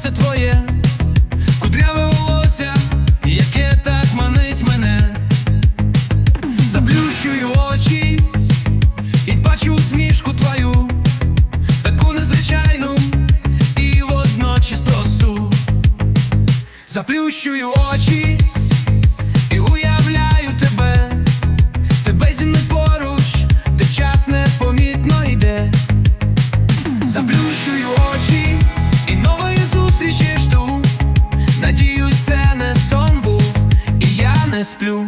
все твоє, кудряве волосся, яке так манить мене, заплющую очі і бачу усмішку твою, таку незвичайну і водночас заплющую очі. сплю.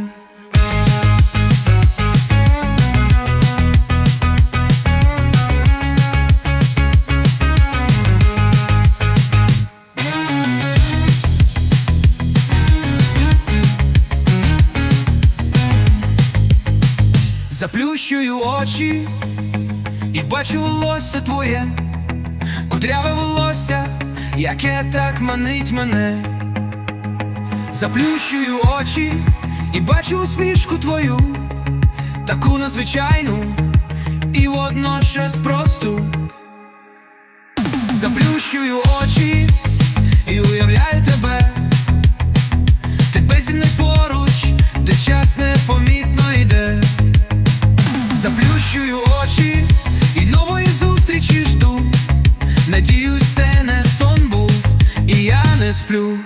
Заплющую очі і бачу волосся твоє, кудряве волосся, яке так манить мене, заплющую очі і бачу усмішку твою, таку надзвичайну і водночас просту. Заплющую очі і уявляю тебе, тебе зі мною поруч, де час непомітно йде. Заплющую очі і нової зустрічі жду. Надіюсь, це не сон був, і я не сплю.